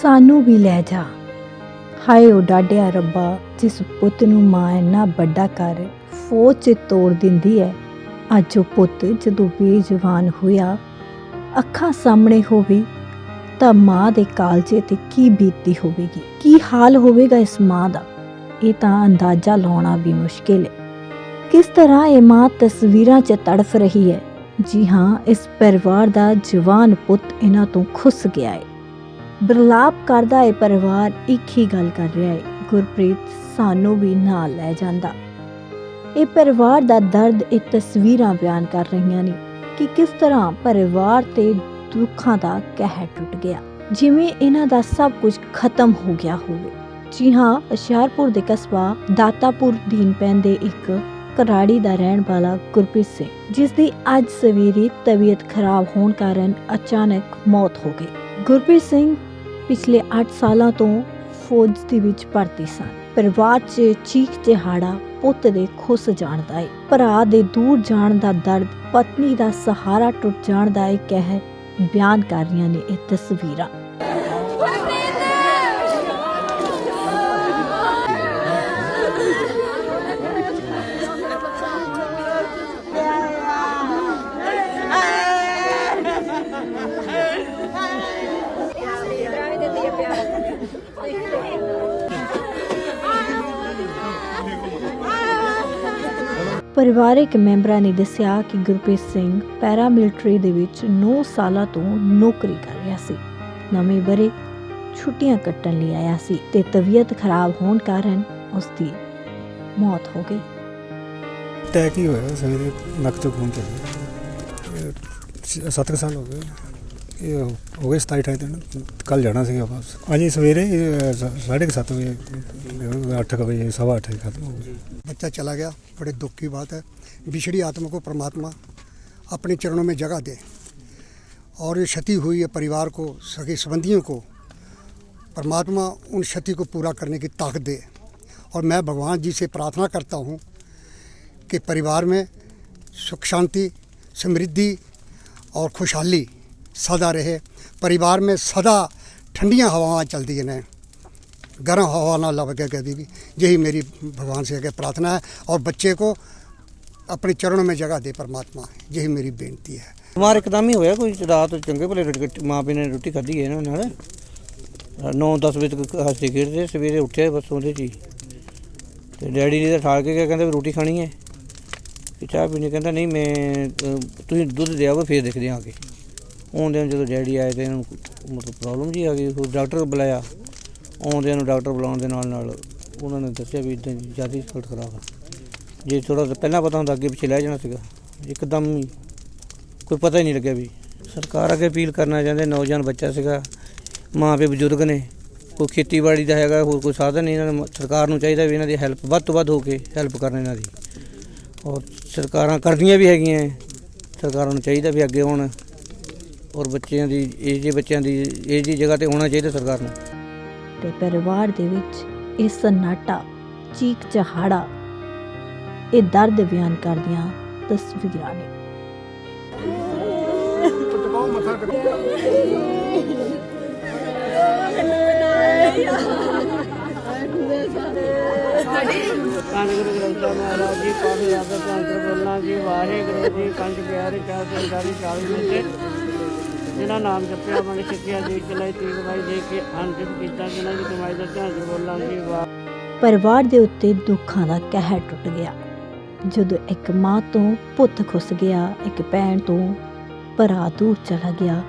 ਸਾਨੂੰ ਵੀ ਲੈ ਜਾ। ਹਾਏ ਉਹ ਡਾਡਿਆ ਰੱਬਾ, ਜਿਸ ਪੁੱਤ ਨੂੰ ਮਾਂ ਇੰਨਾ ਵੱਡਾ ਕਰ, ਫੌਜ 'ਚ ਤੋੜ ਦਿੰਦੀ ਹੈ ਅੱਜ ਉਹ ਪੁੱਤ ਜਦੋਂ ਬੇਜਵਾਨ ਹੋਇਆ, ਅੱਖਾਂ ਸਾਹਮਣੇ ਹੋਵੇ, ਤਾਂ ਮਾਂ ਦੇ ਕਾਲਜੇ ਤੇ ਕੀ ਬੀਤੀ ਹੋਵੇਗੀ? ਕੀ ਹਾਲ ਹੋਵੇਗਾ ਇਸ ਮਾਂ ਦਾ? ਇਹ ਤਾਂ ਅੰਦਾਜ਼ਾ ਲਾਉਣਾ ਵੀ ਮੁਸ਼ਕਿਲ ਹੈ ਕਿਸ ਤਰ੍ਹਾਂ ਇਹ ਮਾਂ ਤਸਵੀਰਾਂ 'ਚ ਤੜਫ ਰਹੀ ਹੈ? ਜੀ ਹਾਂ, ਇਸ ਪਰਿਵਾਰ ਦਾ ਜਵਾਨ ਪੁੱਤ ਇਹਨਾਂ ਤੋਂ ਖੁੱਸ ਗਿਆ ਹੈ ਬਿਰਲਾਪ ਕਰਦਾ ਹੈ ਪਰਿਵਾਰ ਇੱਕ ਹੀ ਗੱਲ ਕਰ ਰਿਹਾ ਹੈ ਗੁਰਪ੍ਰੀਤ ਸਾਨੂੰ ਵੀ ਨਾਲ ਲੈ ਜਾਂਦਾ। ਇਹ ਪਰਿਵਾਰ ਦਾ ਦਰਦ ਇਹ ਤਸਵੀਰਾਂ ਬਿਆਨ ਕਰ ਰਹੀਆਂ ਨੇ ਕਿ ਕਿਸ ਤਰ੍ਹਾਂ ਪਰਿਵਾਰ ਤੇ ਦੁੱਖਾਂ ਦਾ ਕਹਿਰ ਟੁੱਟ ਗਿਆ। ਜਿਵੇਂ ਇਹਨਾਂ ਦਾ ਸਭ ਕੁਝ ਖਤਮ ਹੋ ਗਿਆ ਹੋਵੇ। ਜੀ ਹਾਂ, ਹੁਸ਼ਿਆਰਪੁਰ ਦੇ ਕਸਬਾ ਦਾਤਾਪੁਰ ਦੀਨ ਪੈਂਦੇ ਇੱਕ ਕਰਾੜੀ ਦਾ ਰਹਿਣ ਵਾਲਾ ਗੁਰਪ੍ਰੀਤ ਸਿੰਘ, ਜਿਸ ਦੀ ਅੱਜ ਸਵੇਰੇ ਤਬੀਅਤ ਖਰਾਬ ਹੋਣ ਕਾਰਨ ਅਚਾਨਕ ਮੌਤ ਹੋ ਗਈ। ਗੁਰਪ੍ਰੀਤ ਸਿੰਘ ਪਿਛਲੇ 8 ਸਾਲਾਂ ਤੋਂ ਫੌਜ ਦੇ ਵਿੱਚ ਭਰਤੀ ਸਨ। ਪਰਿਵਾਰ 'ਚ ਚੀਖ ਚਿਹਾੜਾ ਪੁੱਤ ਦੇ ਖੁੱਸ ਜਾਣ ਦਾ ਏ। ਭਰਾ ਦੇ ਦੂਰ ਜਾਣ ਦਾ ਦਰਦ, ਪਤਨੀ ਦਾ ਸਹਾਰਾ ਟੁੱਟ ਜਾਣ ਦਾ ਏ, ਕਹਿ ਬਿਆਨ ਕਰ ਰਹੀਆਂ ਨੇ ਇਹ ਤਸਵੀਰਾਂ। ਪਰਿਵਾਰਕ ਮੈਂਬਰਾਂ ਨੇ ਦੱਸਿਆ ਕਿ ਗੁਰਪ੍ਰੀਤ ਸਿੰਘ ਪੈਰਾਮਿਲਟਰੀ ਦੇ ਵਿੱਚ 9 ਸਾਲਾਂ ਤੋਂ ਨੌਕਰੀ ਕਰ ਰਿਹਾ ਸੀ। ਨਵੇਂ ਬਰੇ ਛੁੱਟੀਆਂ ਕੱਟਣ ਲਈ ਆਇਆ ਸੀ ਤੇ ਤਬੀਅਤ ਖਰਾਬ ਹੋਣ ਕਾਰਨ ਉਸ ਦੀ ਮੌਤ ਹੋ ਗਈ। ਅਟੈਕ ਹੀ ਹੋਇਆ? ਸਵੇਰੇ ਨੱਕ ਤੋਂ ਖੂਨ ਚੱਲ ਗਿਆ। 7 ਸਾਲ ਹੋ ਗਏ। ਹੋ ਗਏ 27 28 ਦਿਨ ਕੱਲ ਜਾਣਾ ਸੀਗਾ ਵਾਪਸ ਅਜੇ ਸਵੇਰੇ 7:30 ਵਜੇ 8 ਵਜੇ ਸਵਾ ਅੱਠ ਵਜੇ ਖਤਮ ਹੋ ਗਿਆ बच्चा चला गया बड़े दुख की बात है बिछड़ी आत्मा को परमात्मा अपने चरणों में जगह दे और ये क्षति हुई है परिवार को सगे संबंधियों को परमात्मा उन क्षति को पूरा करने की ताकत दे और मैं भगवान जी से प्रार्थना करता हूँ कि परिवार में सुख शांति समृद्धि और खुशहाली सदा रहे परिवार में सदा ठंडियाँ हवाएं चलती हैं गर्म हवा ना लगे कभी भी यही मेरी भगवान से आगे प्रार्थना है और बच्चे को अपने चरणों में जगह दे परमात्मा यही मेरी बेनती है ਬਿਮਾਰ ਇੱਕਦਮ ਹੀ ਹੋਇਆ ਕੋਈ ਰਾਤ ਚੰਗੇ ਭਲੇ ਰੋਟੀ ਮਾਂ ਪਿਓ ਨੇ ਰੋਟੀ ਖਾਧੀ ਹੈ ਇਹਨਾਂ ਨਾਲ 9-10 ਵਜੇ ਤੱਕ ਹੱਸਦੇ ਖੇਡਦੇ ਸਵੇਰੇ ਉੱਠਿਆ ਬਸ ਉਹਦੇ ਚ ਹੀ ਤੇ ਡੈਡੀ ਨੇ ਤਾਂ ਠਾਲ ਕੇ ਕਿਹਾ ਕਹਿੰਦੇ ਵੀ ਰੋਟੀ ਖਾਣੀ ਹੈ ਕਿ ਚਾਹ ਪੀਣੀ ਕਹਿੰਦਾ ਨਹੀਂ ਮੈਂ ਅਹ, ਤੁਸੀਂ ਦੁੱਧ ਦਿਆਓ ਫੇਰ ਦੇਖਦੇ ਹਾਂ ਆ ਕੇ ਆਉਂਦੇ ਨੂੰ ਜਦੋਂ ਡੈਡੀ ਆਏ ਤੇ ਇਹਨਾਂ ਨੂੰ ਮਤਲਬ ਪ੍ਰੋਬਲਮ ਜੀ ਆ ਗਈ ਫਿਰ ਡਾਕਟਰ ਬੁਲਾਇਆ। ਆਉਂਦੇ ਨੂੰ ਡਾਕਟਰ ਬੁਲਾਉਣ ਦੇ ਨਾਲ ਨਾਲ ਉਹਨਾਂ ਨੇ ਦੱਸਿਆ ਵੀ ਇਦਾਂ ਜ਼ਿਆਦਾ ਹਾਲਤ ਖਰਾਬ ਆ। ਜੇ ਥੋੜਾ ਪਹਿਲਾਂ ਪਤਾ ਹੁੰਦਾ ਅੱਗੇ ਪਿੱਛੇ ਲੈ ਜਾਣਾ ਸੀਗਾ। ਇੱਕਦਮ ਹੀ ਕੋਈ ਪਤਾ ਹੀ ਨਹੀਂ ਲੱਗਿਆ ਵੀ ਸਰਕਾਰ ਅੱਗੇ ਅਪੀਲ ਕਰਨਾ ਚਾਹੁੰਦੇ, ਨੌਜਵਾਨ ਬੱਚਾ ਸੀਗਾ ਮਾਂ ਪਿਓ ਬਜ਼ੁਰਗ ਨੇ, ਕੋਈ ਖੇਤੀਬਾੜੀ ਦਾ ਹੈਗਾ, ਹੋਰ ਕੋਈ ਸਾਧਨ ਨਹੀਂ ਇਹਨਾਂ ਨੂੰ, ਸਰਕਾਰ ਨੂੰ ਚਾਹੀਦਾ ਵੀ ਇਹਨਾਂ ਦੀ ਹੈਲਪ ਵੱਧ ਤੋਂ ਵੱਧ ਹੋ ਕੇ ਹੈਲਪ ਕਰਨ ਇਹਨਾਂ ਦੀ। ਔਰ ਸਰਕਾਰਾਂ ਕਰਦੀਆਂ ਵੀ ਹੈਗੀਆਂ ਹੈ। ਸਰਕਾਰਾਂ ਨੂੰ ਚਾਹੀਦਾ ਵੀ ਅੱਗੇ ਆਉਣ। ਔਰ ਬੱਚਿਆਂ ਦੀ ਇਹ ਜਿਹੇ ਬੱਚਿਆਂ ਦੀ ਇਹ ਜਿਹੀ ਜਗ੍ਹਾ ਤੇ ਹੋਣਾ ਚਾਹੀਦਾ ਸਰਕਾਰ ਨੂੰ। ਤੇ ਪਰਿਵਾਰ ਦੇ ਵਿੱਚ ਇਹ ਸਨਾਟਾ ਚੀਕ ਚਹਾੜਾ ਇਹ ਦਰਦ ਬਿਆਨ ਕਰਦੀਆਂ ਤਸਵੀਰਾਂ ਨੇ। ਪੰਜ ਗੁਰੂ ਗ੍ਰੰਥ ਸਾਹਿਬ ਮਹਾਰਾਜ ਜੀ ਯਾਦ ਤੋਂ ਅੰਤਰ ਬੋਲਣਾ ਜੀ ਵਾਹਿਗੁਰੂ ਜੀ ਪੰਜ ਪਿਆਰੇ ਚਾਰ ਸੰਤਾਲੀ ਚਾਲੀ ਵਿੱਚ ਜਿਨ੍ਹਾਂ ਨਾਮ ਜਪਿਆ ਮਨ ਸਿੱਖਿਆ ਦੀ ਚਲਾਈ ਤੀਕ ਬਾਈ ਦੇ ਕੇ ਅੰਤਿਮ ਕੀਤਾ, ਜਿਨ੍ਹਾਂ ਦੀ ਕਮਾਈ ਦਾ ਧਿਆਨ ਬੋਲਣਾ ਜੀ ਵਾਹ। ਪਰਿਵਾਰ ਦੇ ਉੱਤੇ ਦੁੱਖਾਂ ਦਾ ਕਹਿਰ ਟੁੱਟ ਗਿਆ। ਜਦੋਂ ਇੱਕ ਮਾਂ ਤੋਂ ਪੁੱਤ ਖੁੱਸ ਗਿਆ, ਇੱਕ ਭੈਣ ਤੋਂ ਭਰਾ ਦੂਰ ਚਲਾ ਗਿਆ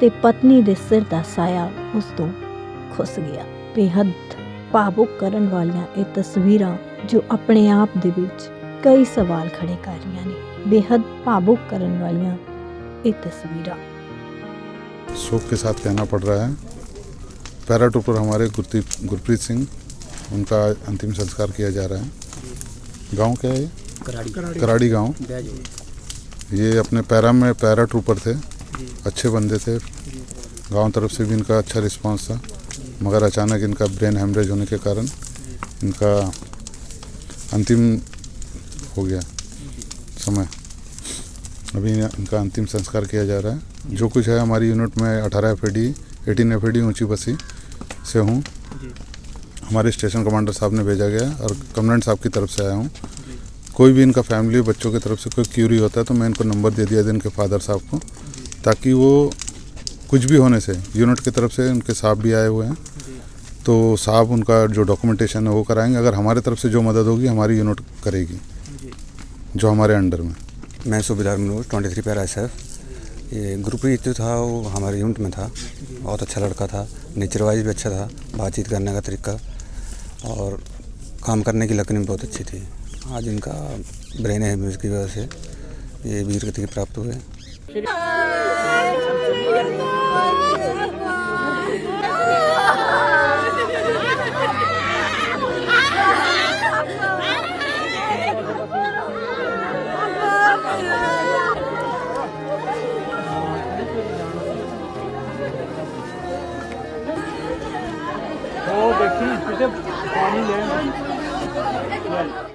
ਤੇ ਪਤਨੀ ਦੇ ਸਿਰ ਦਾ ਸਾਇਆ ਉਸ ਤੋਂ ਖੁੱਸ ਗਿਆ। ਬੇਹੱਦ ਭਾਵੁਕ ਕਰਨ ਵਾਲੀਆਂ ਇਹ ਤਸਵੀਰਾਂ ਜੋ ਆਪਣੇ ਆਪ ਦੇ ਵਿੱਚ ਕਈ ਸਵਾਲ ਖੜੇ ਕਰ ਰਹੀਆਂ ਨੇ। ਬੇਹੱਦ ਭਾਵੁਕ ਕਰਨ ਵਾਲੀਆਂ ਇਹ ਤਸਵੀਰਾਂ। शोक के साथ कहना पड़ रहा है। पैराट्रूपर हमारे गुरदीप गुरप्रीत सिंह उनका अंतिम संस्कार किया जा रहा है। गाँव क्या है ये? कराड़ी। गाँव। ये अपने पैरा में पैरा ट्रूपर थे। अच्छे बंदे थे। गाँव तरफ़ से भी इनका अच्छा रिस्पांस था। मगर अचानक इनका ब्रेन हेमरेज होने के कारण इनका अंतिम हो गया। समय। अभी इनका अंतिम संस्कार किया जा रहा है। जो कुछ है हमारी यूनिट में अठारह F D eighteen F D ऊँची बसी से हूँ। हमारे स्टेशन कमांडर साहब ने भेजा गया और कमांडेंट साहब की तरफ़ से आया हूँ। कोई भी इनका फैमिली बच्चों की तरफ़ से कोई क्यूरी होता है तो मैं इनको नंबर दे दिया था इनके फादर साहब को ताकि वो कुछ भी होने से यूनिट की तरफ़ से उनके साहब भी आए हुए हैं। तो साहब उनका जो डॉक्यूमेंटेशन है वो कराएँगे अगर हमारे तरफ़ से जो मदद होगी हमारी यूनिट करेगी जो। हमारे अंडर में। मैं सूबेदार Manoj twenty three para F ये ग्रुपरीत जो था, वो हमारे यूनिट में था। बहुत अच्छा लड़का था नेचर वाइज भी अच्छा था, बातचीत करने का तरीका। और काम करने की लकनी भी बहुत अच्छी थी। आज इनका ब्रेन है म्यूज़िक की वजह से। ये वीर गति प्राप्त हुए। ਪਾਣੀ ਲੈਣ